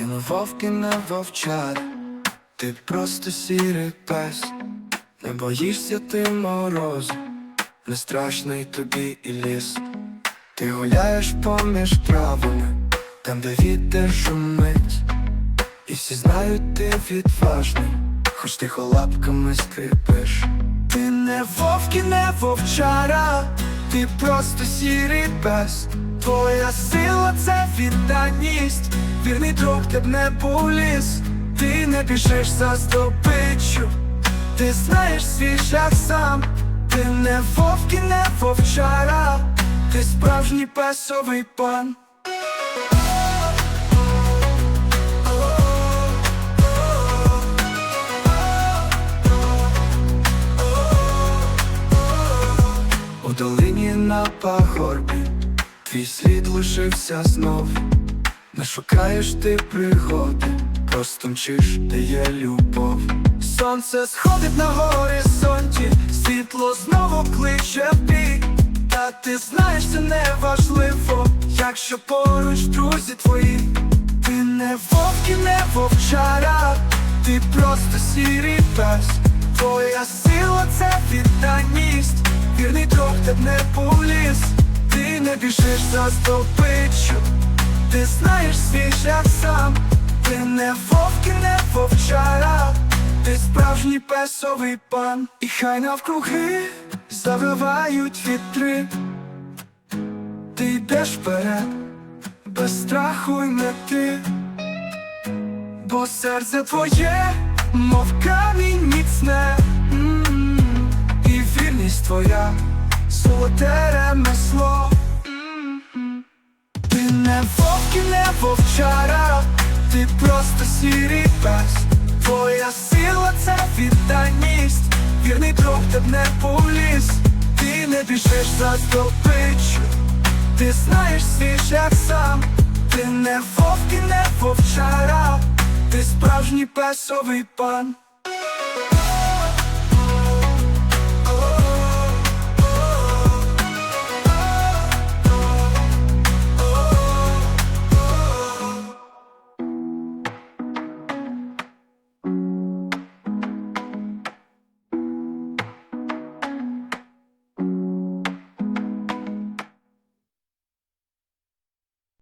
Ти не вовк не вовчар, ти просто сірий пес, не боїшся ти морозу, не страшний тобі і ліс. Ти гуляєш поміж травами, там, де вітер шумить, і всі знають, ти відважний, хоч ти лапками скрипиш. Ти не вовк не вовчара, ти просто сірий пес. Твоя сила це відданість, вірний друг тебе не поліз. Ти не біжиш за здобиччю, ти знаєш свій шлях сам, ти не вовк і не вовчара, ти справжній песовий пан. У долині на пагорбі Твій слід лишився знов Не шукаєш ти пригоди, просто мчиш, де є любов. Сонце сходить на горизонті, світло знову кличе в. Та ти знаєш, це не важливо, якщо поруч друзі твої. Ти не вовк і не вовчара, ти просто сірий пес. Твоя сила це відданість, вірний друг тебе не поліз. Не біжиш за здобиччю, ти знаєш свій шлях сам, ти не вовк і не вовчара, ти справжній песовий пан, і хай навкруги завивають вітри, ти йдеш вперед, без страху й мети, бо серце твоє, мов камінь міцне, ти просто сірий пес. Твоя сила це відданість, вірний друг тебе не поліз. Ти не біжиш за здобиччю, ти знаєш свій шлях сам, ти не вовк і не вовчара, ти справжній песовий пан.